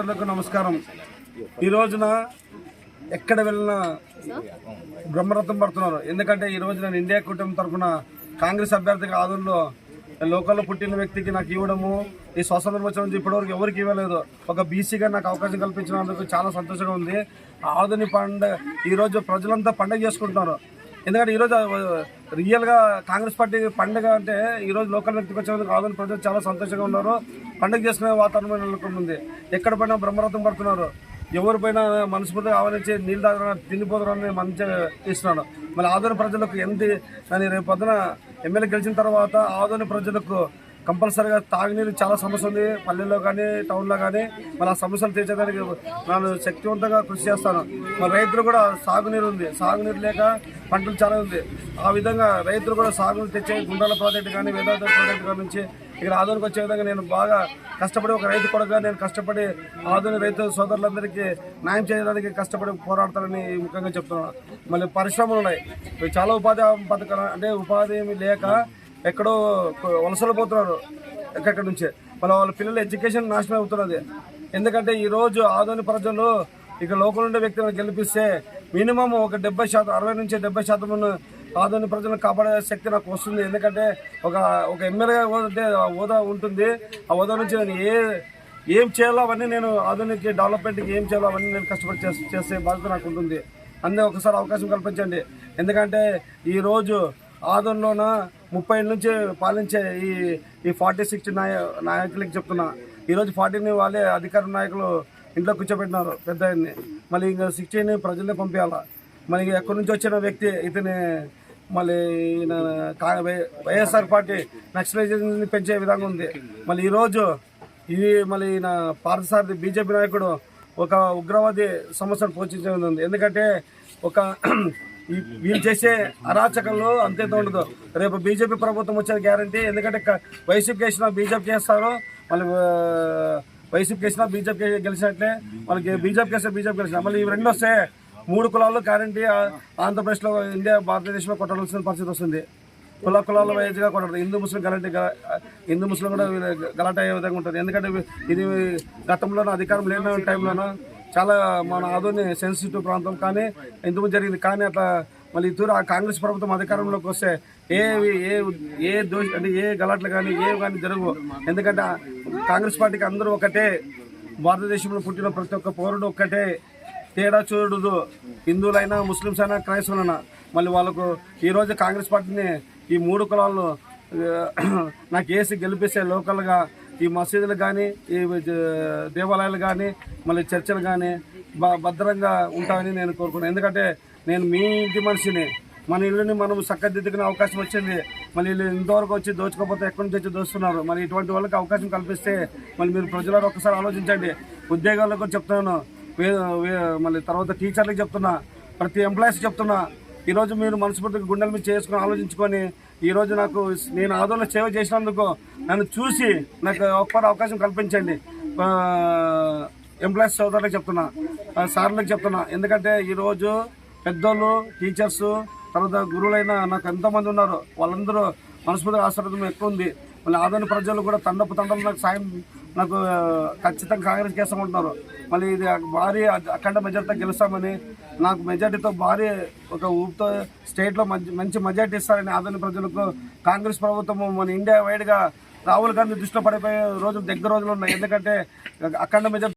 నమస్కారం. ఈ రోజున ఎక్కడ వెళ్ళినా బ్రహ్మరథం పడుతున్నారు. ఎందుకంటే ఈ రోజు నేను ఇండియా కుటుంబం తరఫున కాంగ్రెస్ అభ్యర్థిగా ఆదంలో లోకల్లో పుట్టిన వ్యక్తికి నాకు ఇవ్వడము ఈ స్వతంత్రం వచ్చిన నుంచి ఇప్పటివరకు ఎవరికి ఇవ్వలేదు. ఒక బీసీగా నాకు అవకాశం కల్పించినందుకు చాలా సంతోషంగా ఉంది. ఆదుని పండుగ ఈరోజు ప్రజలంతా పండుగ చేసుకుంటున్నారు. ఎందుకంటే ఈరోజు రియల్గా కాంగ్రెస్ పార్టీ పండుగ అంటే ఈరోజు లోకల్ వ్యక్తికి వచ్చేందుకు కాదని ప్రజలు చాలా సంతోషంగా ఉన్నారు. పండుగ చేసుకునే వాతావరణం నెలకొంది ఎక్కడ పైన బ్రహ్మరథం పడుతున్నారు. ఎవరి పైన మనస్ఫూర్తిగా ఆవరించి నీళ్ళు తాగడం తిండిపోతారని మంచిగా ఇస్తున్నాను మళ్ళీ ఆదోని ప్రజలకు ఎంత అని రేపు పొద్దున ఎమ్మెల్యే గెలిచిన తర్వాత ఆదోని ప్రజలకు కంపల్సరీగా తాగునీరు చాలా సమస్య ఉంది. పల్లెల్లో కానీ టౌన్లో కానీ. మరి ఆ సమస్యలు తీర్చేదానికి నేను శక్తివంతంగా కృషి చేస్తాను. మరి రైతులు కూడా సాగునీరు ఉంది. సాగునీరు లేక పంటలు చాలా ఉంది. ఆ విధంగా రైతులు కూడా సాగునీరు తెచ్చే గుండాల ప్రాజెక్టు కానీ వేదాంత ప్రాజెక్టు కానీ నుంచి ఇక్కడ ఆదోనికి వచ్చే విధంగా నేను బాగా కష్టపడి ఒక రైతు కొడుకుగా నేను కష్టపడి ఆధునిక రైతు సోదరులందరికీ న్యాయం చేయడానికి కష్టపడి పోరాడతానని ముఖ్యంగా చెప్తున్నాను. మళ్ళీ పరిశ్రమలు ఉన్నాయి. చాలా ఉపాధి పథకాలు అంటే ఉపాధి ఏమీ లేక ఎక్కడో వలసలు పోతున్నారు ఎక్కడి నుంచే. వాళ్ళ వాళ్ళ పిల్లల ఎడ్యుకేషన్ నాశనం అవుతున్నది. ఎందుకంటే ఈరోజు ఆదోని ప్రజలు ఇక లోకల్ ఉండే వ్యక్తులను గెలిపిస్తే మినిమం ఒక డెబ్బై శాతం అరవై నుంచి డెబ్బై శాతం ఆదోని ప్రజలను కాపాడే శక్తి నాకు వస్తుంది. ఎందుకంటే ఒక ఒక ఎమ్మెల్యేగా అంటే హోదా ఉంటుంది. ఆ హోదా నుంచి నేను ఏ ఏం చేయాలో అవన్నీ నేను ఆధునిక డెవలప్మెంట్కి ఏం చేయాలో అవన్నీ నేను కష్టపడి చేసే చేసే బాధ్యత నాకు ఉంటుంది. అందరూ ఒకసారి అవకాశం కల్పించండి. ఎందుకంటే ఈరోజు ఆదంలోన ముప్పై నుంచి పాలించే ఈ ఈ ఫార్టీ సిక్స్టీ నాయ నాయకులకి చెప్తున్నా. ఈరోజు ఫార్టీని వాళ్ళే అధికార నాయకులు ఇంట్లో కూర్చోబెట్టినారు పెద్ద ఆయన్ని. మళ్ళీ ఇంకా సిక్స్టీని ప్రజల్ని పంపించాలా మళ్ళీ ఎక్కడి నుంచి వచ్చిన వ్యక్తి ఇతని? మళ్ళీ ఈయన కా- వైఎస్ఆర్ పార్టీ నక్సలైజేషన్ పెంచే విధంగా ఉంది. మళ్ళీ ఈరోజు ఇది మళ్ళీ ఈయన పార్థసారథి బీజేపీ నాయకుడు ఒక ఉగ్రవాది సమస్యను పోషించే ఉంది ఎందుకంటే ఒక వీళ్ళు చేసే అరాచకంలో అంతే ఉండదు. రేపు బీజేపీ ప్రభుత్వం వచ్చే గ్యారంటీ ఎందుకంటే వైసీపీ వేసినా బీజేపీ చేస్తారు మళ్ళీ వైసీపీ చేసినా బీజేపీ గెలిచినట్లే. వాళ్ళకి బీజేపీ చేస్తే బీజేపీ గెలిచిన. మళ్ళీ ఇవి రెండు వస్తే మూడు కులాలు గ్యారంటీ ఆంధ్రప్రదేశ్లో ఇండియా భారతదేశంలో కొట్టాల్సిన పరిస్థితి వస్తుంది. కుల కులాల వైజ్గా కొట్టడం హిందూ ముస్లిం గలాంటి హిందూ ముస్లిం కూడా వీళ్ళ గలాట అయ్యే విధంగా ఉంటుంది. ఎందుకంటే ఇది గతంలోనూ అధికారం లేని టైంలోనూ చాలా మన ఆదోని సెన్సిటివ్ ప్రాంతం కానీ ఎందుకు జరిగింది. కానీ అట్లా మళ్ళీ ఇద్దరు ఆ కాంగ్రెస్ ప్రభుత్వం అధికారంలోకి వస్తే ఏ ఏ ఏ దోష అంటే ఏ గలాట్లు కానీ ఏ కానీ జరగవు. ఎందుకంటే కాంగ్రెస్ పార్టీకి అందరూ ఒకటే భారతదేశంలో పుట్టిన ప్రతి ఒక్క పౌరుడు ఒక్కటే తేడా చూడదు. హిందువులైనా ముస్లిమ్స్ అయినా క్రైస్తవులైనా. మళ్ళీ వాళ్ళకు ఈరోజు కాంగ్రెస్ పార్టీని ఈ మూడు కులాల్లో నాకు వేసి గెలిపిస్తే లోకల్గా ఈ మసీదులు కానీ ఈ దేవాలయాలు కానీ మళ్ళీ చర్చలు కానీ భద్రంగా ఉంటాయని నేను కోరుకున్నాను ఎందుకంటే నేను మీ ఇంటి మనిషిని మన ఇల్లుని మనం చక్కదిద్దుకునే అవకాశం వచ్చింది. మళ్ళీ వీళ్ళు ఇంతవరకు వచ్చి దోచుకోకపోతే ఎక్కడి నుంచి వచ్చి దోస్తున్నారు? మరి ఇటువంటి వాళ్ళకి అవకాశం కల్పిస్తే మళ్ళీ మీరు ప్రజలను ఒకసారి ఆలోచించండి. ఉద్యోగాలకు కూడా చెప్తున్నాను. వే మళ్ళీ తర్వాత టీచర్లకు చెప్తున్నా. ప్రతి ఎంప్లాయీస్ చెప్తున్నా. ఈరోజు మీరు మనస్ఫూర్తిగా గుండెల మీద చేసుకుని ఆలోచించుకొని ఈరోజు నాకు నేను ఆదోళన సేవ చేసినందుకు నన్ను చూసి నాకు ఒక్కరు అవకాశం కల్పించండి. ఎంప్లాయీస్ సోదరులకు చెప్తున్నా సార్లకు చెప్తున్నా. ఎందుకంటే ఈరోజు పెద్దోళ్ళు టీచర్స్ తర్వాత గురువులైన నాకు ఎంతోమంది ఉన్నారు. వాళ్ళందరూ మనస్ఫూర్తిగా ఆశీర్వాదం ఎక్కువ ఉంది. మళ్ళీ ఆదోని ప్రజలు కూడా తండపు తండలు నాకు సాయం నాకు ఖచ్చితంగా కాంగ్రెస్ చేస్తామంటున్నారు మళ్ళీ ఇది భారీ అఖండ మెజార్టీతో గెలుస్తామని నాకు మెజార్టీతో భారీ ఒక ఊపితో స్టేట్లో మంచి మంచి మెజార్టీ ఇస్తారని ఆదరణ ప్రజలకు కాంగ్రెస్ ప్రభుత్వం మన ఇండియా వైడ్గా రాహుల్ గాంధీ దృష్టిలో పడిపోయే రోజులు దగ్గర రోజులు ఉన్నాయి. ఎందుకంటే అఖండ మెజార్టీ